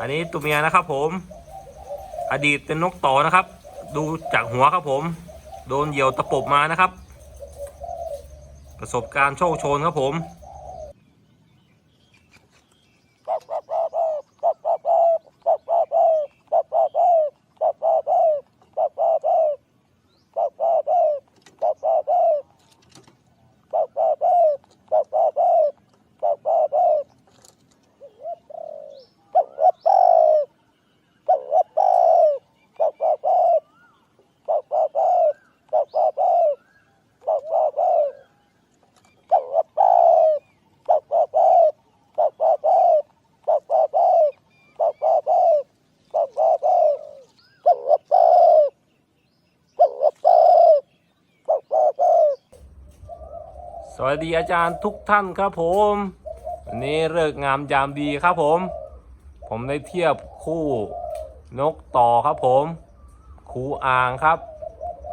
อันนี้ตัวเมียนะครับผม อดีตเป็นนกต่อนะครับ ดูจากหัวครับผม โดนเหยี่ยวตะปบมานะครับ ประสบการณ์โชคโชนครับผม สวัสดีอาจารย์ทุกท่านครับผมวันนี้เลิกงามยามดีครับผม ผมได้เทียบคู่นกต่อครับผมครูอ่างครับ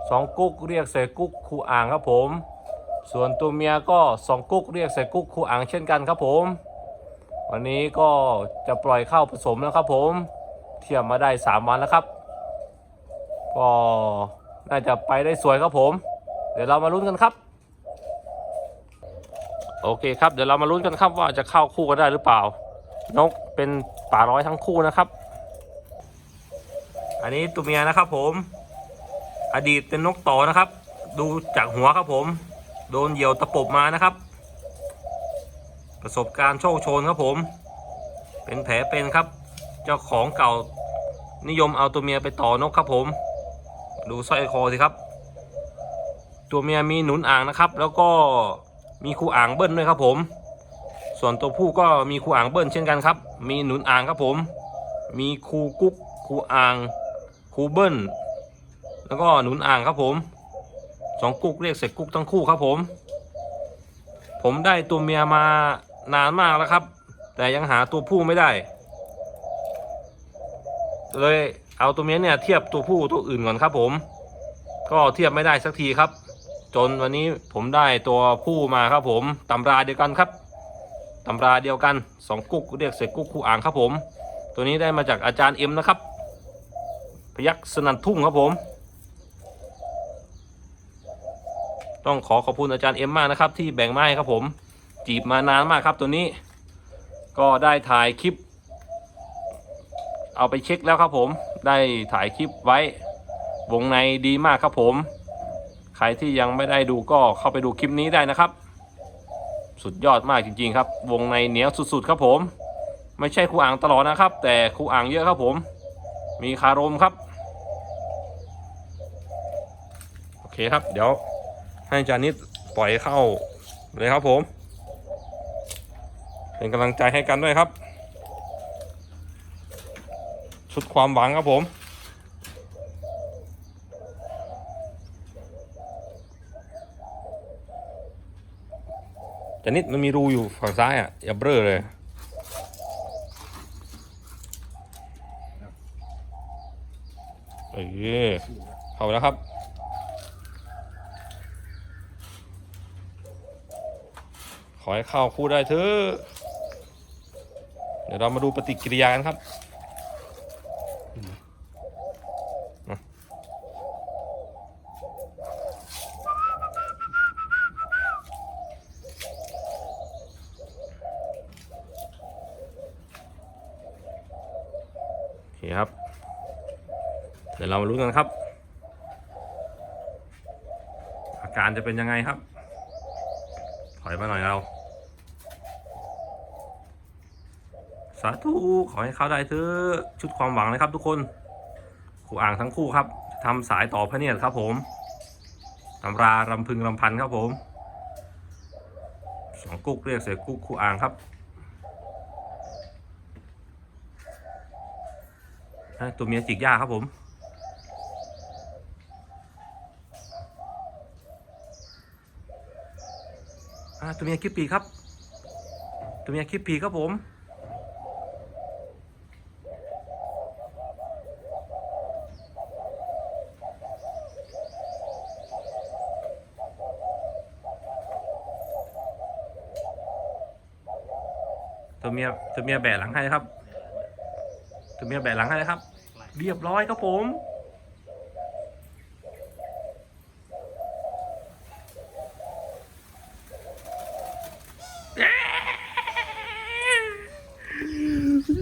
สองกุ๊กเรียกเสกุ๊กครูอ่างครับผม ส่วนตัวเมียก็สองกุ๊กเรียกเสกุ๊กครูอ่างเช่นกันครับผม วันนี้ก็จะปล่อยเข้าผสมแล้วครับผม เทียบมาได้ 3 วันแล้วครับก็น่าจะไปได้สวยครับผม เดี๋ยวเรามาลุ้นกันครับ โอเคครับเดี๋ยวเรามาลุ้นกันครับว่าจะเข้าคู่กันได้หรือเปล่า นกเป็นป่าร้อยทั้งคู่นะครับ อันนี้ตัวเมียนะครับ ผม อดีตเป็นนกต่อนะครับ ดูจากหัวครับผม โดนเหยี่ยวตะปบมานะครับ ประสบการณ์โชคโชนครับผม เป็นแผลเป็นครับ เจ้าของเก่านิยมเอาตัวเมียไปต่อนกครับผม ดูสร้อยคอสิครับ ตัวเมียมีหนุนอ่างนะครับ แล้วก็ มีคูอ่างเบิ้ลด้วยครับผม ส่วนตัวผู้ก็มีคูอ่างเบิ้ลเช่นกันครับ มีหนุนอ่างครับผม มีคูกุ๊กคูอ่างคูเบิ้ลแล้วก็หนุนอ่างครับผมสองกุ๊กเรียกเสร็จกุ๊กทั้งคู่ครับผม ผมได้ตัวเมียมานานมากแล้วครับ แต่ยังหาตัวผู้ไม่ได้ เลยเอาตัวเมียเนี่ยเทียบตัวผู้ตัวอื่นก่อนครับผม ก็เทียบไม่ได้สักทีครับ จนวันนี้ผมได้ตัวผู้มาครับผมตำราเดียวกันครับตำราเดียวกันสองกุ๊กเรียกเสกกุ๊กคู่อ่างครับผม ตัวนี้ได้มาจากอาจารย์เอ็มนะครับ พยักสนันทุ่งครับผม ต้องขอขอบคุณอาจารย์เอ็มมากนะครับ ที่แบ่งมาให้ครับผม จีบมานานมากครับตัวนี้ ก็ได้ถ่ายคลิป เอาไปเช็คแล้วครับผม ได้ถ่ายคลิปไว้วงในดีมากครับผม รที่ยังไม่ได้ดูก็เข้าไปดูคลิปนี้ได้นะครับ สุดยอดมากจริงๆครับ วงในเหนียวสุดๆครับผม ไม่ใช่ครูอ่างตลอดนะครับ แต่ครูอ่างเยอะครับผม มีคารมครับโอเคครับ เดี๋ยวให้จานิดปล่อยเข้าเลยครับผม เป็นกำลังใจให้กันด้วยครับ ชุดความหวังครับผม แต่นิดมันมีรูอยู่ฝั่งซ้ายอะอย่าเบ้อเลยเออเข้าไปแล้วครับ ขอให้เข้าคู่ได้เถอะ เดี๋ยวเรามาดูปฏิกิริยากันครับ โอเคครับ เดี๋ยวเรามาลุ้นกันครับ อาการจะเป็นยังไงครับ ถอยมาหน่อยเราสาธุขอให้เขาได้เถอะชุดความหวังเลยครับทุกคนครูอ่างทั้งคู่ครับทำสายต่อพระเนียดครับผมตำรารำพึงรำพันครับผมสองกุ๊กเรียกเสียกุ๊กครูอ่างครับ อะ ตัวเมียจิกหญ้าครับผม ตัวเมียคิปปีครับ ตัวเมียคิปปีครับผม ตัวเมียตัวเมียแบะหลังให้ครับ ตัวเมียแบะหลังให้นะครับ เรียบร้อยครับผม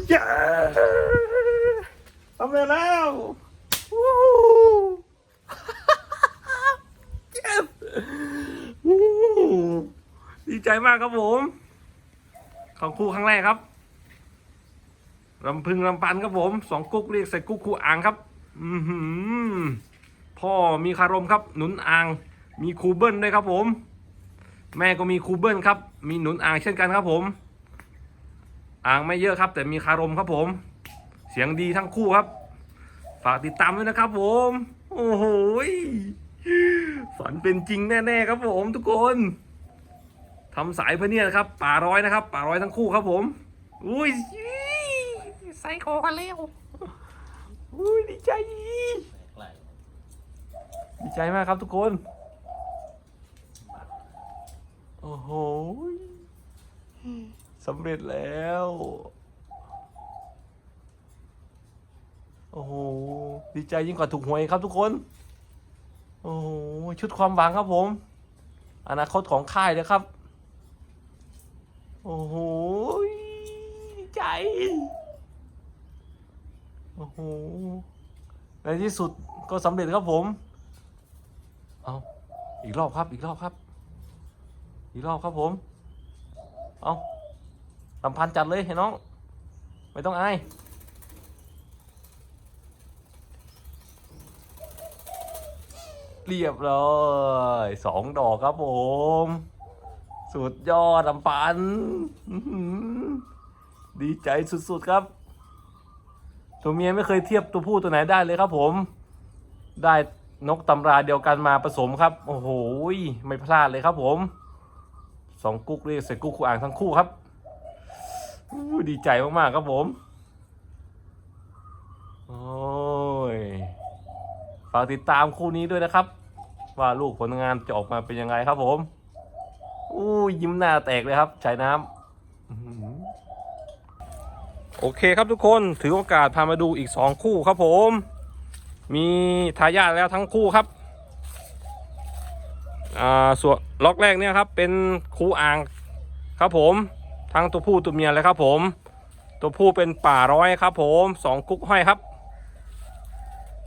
อย่าทำเร็จแล้ววู้เจ็บวู้ดีใจมากครับผม ของคู่ครั้งแรกครับ ลำพึงลำปันครับผมสองกุ๊กเรียกใส่กุ๊กคู่อ่างครับ อือหือพ่อมีคารมครับหนุนอ่างมีคูเบิลด้วยครับผม แม่ก็มีคูเบิลครับ มีหนุนอ่างเช่นกันครับผม อ่างไม่เยอะครับ แต่มีคารมครับผม เสียงดีทั้งคู่ครับ ฝากติดตามด้วยนะครับผม โอ้โหฝันเป็นจริงแน่ๆครับผมทุกคนทำสายพเนี่ยนะครับ ป่าร้อยนะครับ ป่าร้อยทั้งคู่ครับผม อุ้ย ใส่คอกันแล้วอุ้ยดีใจ ดีใจมากครับทุกคน โอ้โหสำเร็จแล้ว โอ้โห ดีใจยิ่งกว่าถูกหวยครับทุกคน โอ้โห ชุดความหวังครับผม อนาคตของค่ายนะครับ โอ้โห ดีใจ อ้โห ในที่สุดก็สำเร็จครับผม เอาอีกรอบครับ อีกรอบครับ อีกรอบครับผม เอาลำพันจัดเลยเห็นน้อง ไม่ต้องอายเรียบร้อยสองดอกครับผม สุดยอดลำปัน ดีใจสุดๆครับ ตัวเมียไม่เคยเทียบตัวผู้ตัวไหนได้เลยครับ ผม ได้นกตำราเดียวกันมาผสมครับ โอ้โหไม่พลาดเลยครับ ผมสองกุ๊กเรียกใส่กุ๊กคู่อ่างทั้งคู่ครับดีใจมากๆครับผม โอ้ยฝากติดตามคู่นี้ด้วยนะครับ ว่าลูกผลงานจะออกมาเป็นยังไงครับผมอู้ยิ้มหน้าแตกเลยครับชายน้ำ โอเคครับทุกคนถือโอกาสพามาดูอีกสองคู่ครับผม มีทายาทแล้วทั้งคู่ครับอ่าส่วนล็อกแรกเนี่ยครับเป็นคู่อ่างครับผมทั้งตัวผู้ตัวเมียเลยครับผม ตัวผู้เป็นป่าร้อยครับผมสองกุ๊กห้อยครับ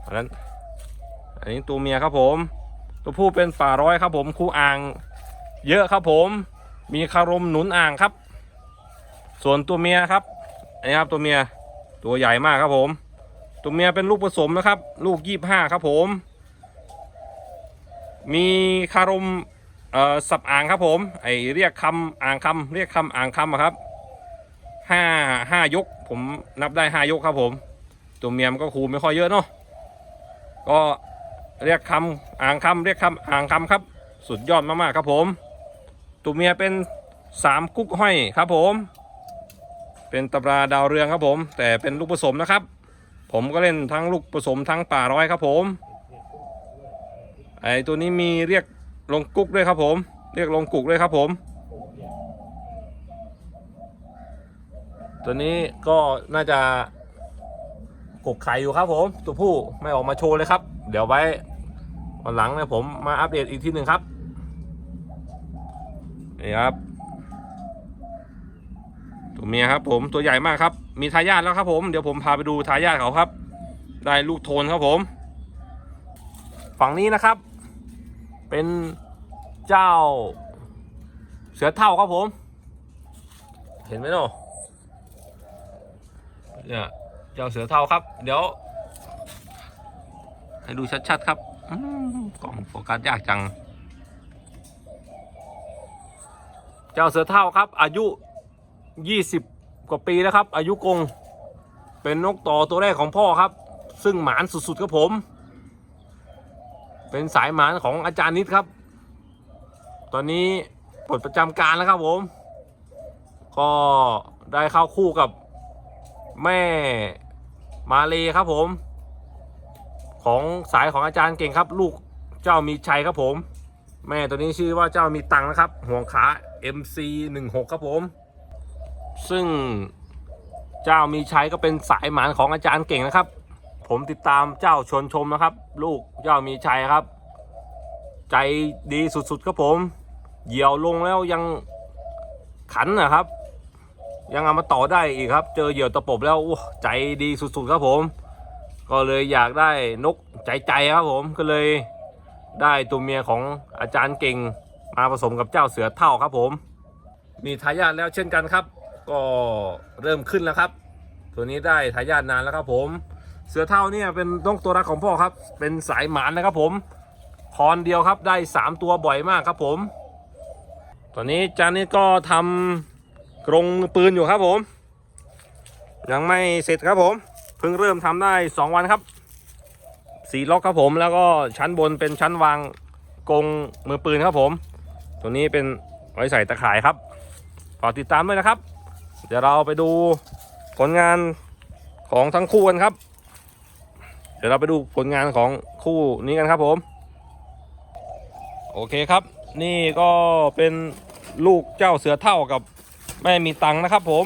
อันนั้นอันนี้ตัวเมียครับผม ตัวผู้เป็นป่าร้อยครับผมคู่อ่างเยอะครับผม มีคารมหนุนอ่างครับ ส่วนตัวเมียครับ อันนี้ครับตัวเมียตัวใหญ่มากครับผม ตัวเมียเป็นลูกผสมนะครับ ลูกยี่ห้าครับผม มีคารมเอ่อสับอ่างครับผม ไอเรียกคำอ่างคำเรียกคำอ่างคำอะครับห้าห้ายก ผมนับได้ห้ายกครับผม ตัวเมียมันก็คูไม่ค่อยเยอะเนาะก็เรียกคำอ่างคำเรียกคำอ่างคำครับ สุดยอดมากๆครับผม ตัวเมียเป็นสามกุ๊กห้อยครับผม เป็นตำราดาวเรืองครับผม แต่เป็นลูกผสมนะครับ ผมก็เล่นทั้งลูกผสมทั้งป่าร้อยครับผมไอตัวนี้มีเรียกลงกุ๊กด้วยครับผม เรียกลงกุ๊กด้วยครับผม ตัวนี้ก็น่าจะกกไข่อยู่ครับผม ตัวผู้ไม่ออกมาโชว์เลยครับ เดี๋ยวไว้วันหลังเนี่ยผมมาอัปเดตอีกทีหนึ่งครับนี่ครับ ตัวเมียครับผมตัวใหญ่มากครับ มีทายาทแล้วครับผม เดี๋ยวผมพาไปดูทายาทเขาครับ ได้ลูกโทนครับผม ฝั่งนี้นะครับ เป็นเจ้า เสือเท่าครับผม เห็นไหมเนาะเนี่ยเจ้าเสือเท่าครับ เดี๋ยว ให้ดูชัดๆครับกล่องโฟกัสยากจัง เจ้าเสือเท่าครับ อายุ 20 กว่าปีแล้วครับ อายุกงเป็นนกต่อตัวแรกของพ่อครับ ซึ่งหมานสุดๆครับผม เป็นสายหมานของอาจารย์นิดครับ ตอนนี้ปลดประจำการแล้วครับผม ก็ได้เข้าคู่กับแม่มาเลครับผม ของสายของอาจารย์เก่งครับ ลูกเจ้ามีชัยครับผม แม่ตัวนี้ชื่อว่าเจ้ามีตังค์นะครับ ห่วงขา MC 16 ครับผม ซึ่งเจ้ามีชัยก็เป็นสายหมานของอาจารย์เก่งนะครับ ผมติดตามเจ้าชนชมนะครับ ลูกเจ้ามีชัยครับ ใจดีสุดๆครับผม เหยี่ยวลงแล้วยังขันนะครับ ยังเอามาต่อได้อีกครับ เจอเหยี่ยวตะปบแล้วโอ้ใจดีสุดๆครับผม ก็เลยอยากได้นกใจใจๆครับผมก็เลยได้ตัวเมียของอาจารย์เก่งมาผสมกับเจ้าเสือเท่าครับผม มีทายาทแล้วเช่นกันครับ ก็เริ่มขึ้นแล้วครับ ตัวนี้ได้ทายาทนานแล้วครับผม เสือเท่าเนี่ยเป็นนกตัวรักของพ่อครับ เป็นสายหมานนะครับผมคอนเดียวครับได้ 3 ตัวบ่อยมากครับผม ตอนนี้จานนี้ก็ทำกรงปืนอยู่ครับผม ยังไม่เสร็จครับผม เพิ่งเริ่มทำได้ 2 วันครับสีล็อกครับผมแล้วก็ชั้นบนเป็นชั้นวางกรงมือปืนครับผม ตัวนี้เป็นไว้ใส่ตะข่ายครับฝากติดตามด้วยนะครับ เดี๋ยวเราไปดูผลงานของทั้งคู่กันครับ เดี๋ยวเราไปดูผลงานของคู่นี้กันครับผม โอเคครับ นี่ก็เป็นลูกเจ้าเสือเท่ากับแม่มีตังค์นะครับผม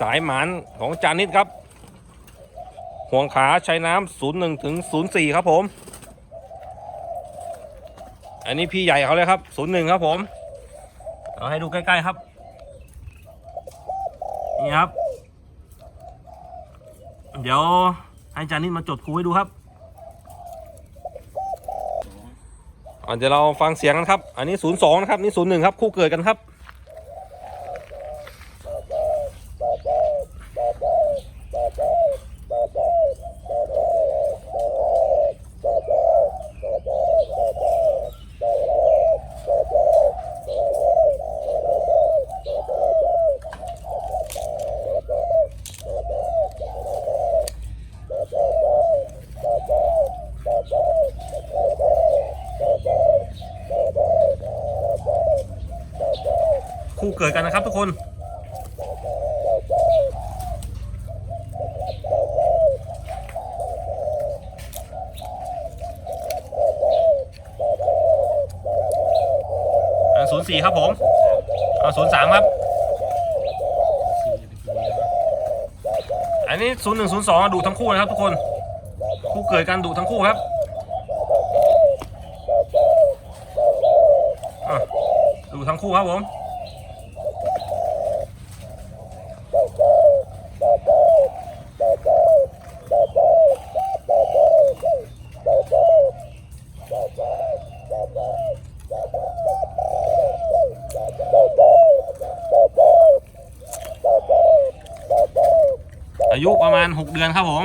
สายหมานของจานิดครับ ห่วงขาใช้น้ำศูนย์หนึ่งถึงศูนย์สี่ครับผม อันนี้พี่ใหญ่เขาเลยครับศูนย์หนึ่งครับผม เราให้ดูใกล้ ๆ ครับ นี่ครับ เดี๋ยวให้จานิดมาจดครูให้ดูครับอันเดี๋ยวเราฟังเสียงกันครับ อันนี้ศูนย์สองนะครับ นี่ศูนย์หนึ่งครับ คู่เกิดกันครับ คู่เกิดกันนะครับทุกคน ศูนย์ สี่ครับผมศูนย์สามครับ อันนี้ศูนย์หนึ่งศูนย์สองดูทั้งคู่นะครับทุกคน คู่เกิดกันดูทั้งคู่ครับดูทั้งคู่ครับผม อายุประมาณ6เดือนครับผม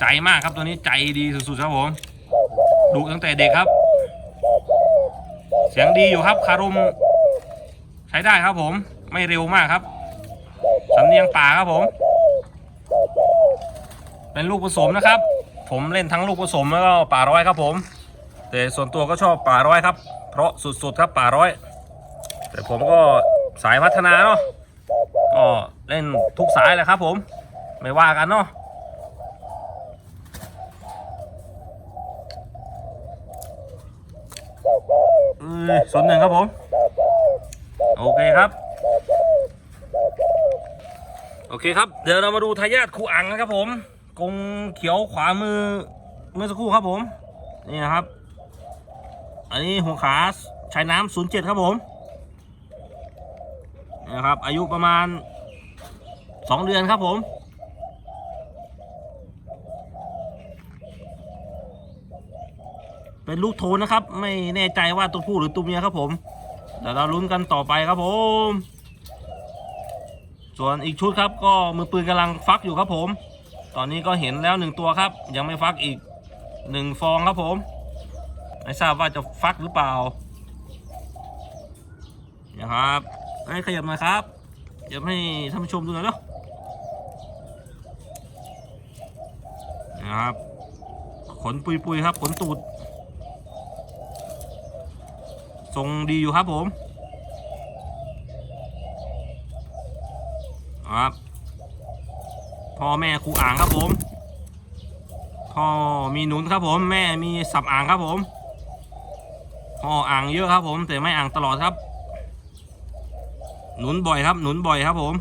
ใจมากครับตัวนี้ใจดีสุดๆครับผมดุตั้งแต่เด็กครับ เสียงดีอยู่ครับคารุมใช้ได้ครับผม ไม่เร็วมากครับสำเนียงป่าครับผม เป็นลูกผสมนะครับ ผมเล่นทั้งลูกผสมแล้วก็ป่าร้อยครับผม แต่ส่วนตัวก็ชอบป่าร้อยครับ เพราะสุดๆครับป่าร้อย แต่ผมก็สายพัฒนาเนาะก็ เล่นทุกสายเลยครับผม ไม่ว่ากันเนาะส่วนหนึ่งครับผม โอเคครับ โอเคครับ เดี๋ยวเรามาดูทายาทครูอังนะครับผมกรงเขียวขวามือเมื่อสักครู่ครับผม นี่นะครับ อันนี้หัวขาใช้น้ำศูนย์เจ็ดครับผมนะครับอายุประมาณ 2เดือนครับผมเป็นลูกโทนนะครับ ไม่แน่ใจว่าตัวผู้หรือตัวเมียครับผมเดี๋ยวเราลุ้นกันต่อไปครับผม ส่วนอีกชุดครับ ก็มือปืนกำลังฟักอยู่ครับผม ตอนนี้ก็เห็นแล้วหนึ่งตัวครับ ยังไม่ฟักอีกหนึ่งฟองครับผมไม่ทราบว่าจะฟักหรือเปล่านะครับให้ขยับหน่อยครับขยับให้ท่านผู้ชมดูหน่อยเนาะ นะครับ ขนปุยๆครับ ขนตูด ทรงดีอยู่ครับผมครับพ่อแม่ครูอ่างครับผม พ่อมีหนุนครับผม แม่มีสับอ่างครับผม พ่ออ่างเยอะครับผม แต่ไม่อ่างตลอดครับ หนุนบ่อยครับ หนุนบ่อยครับผม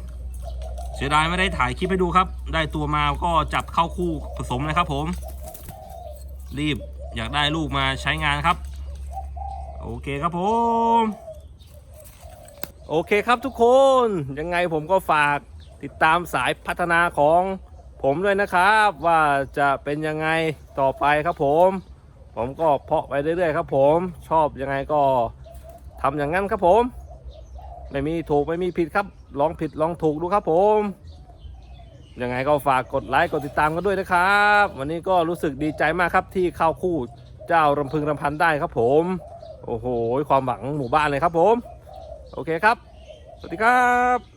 เสียดายไม่ได้ถ่ายคลิปให้ดูครับ ได้ตัวมาก็จับเข้าคู่ผสมนะครับผม รีบอยากได้ลูกมาใช้งานครับ โอเคครับผม โอเคครับทุกคนยังไงผมก็ฝากติดตามสายพัฒนาของผมด้วยนะครับ ว่าจะเป็นยังไงต่อไปครับผม ผมก็เพาะไปเรื่อยๆครับผมชอบยังไงก็ทำอย่างนั้นครับผม ไม่มีถูกไม่มีผิดครับ ลองผิดลองถูกดูครับผมยังไงก็ฝากกดไลค์กดติดตามกันด้วยนะครับ วันนี้ก็รู้สึกดีใจมากครับที่เข้าคู่เจ้ารำพึงรำพันได้ครับผม โอ้โห ความหวังหมู่บ้านเลยครับผม โอเคครับ สวัสดีครับ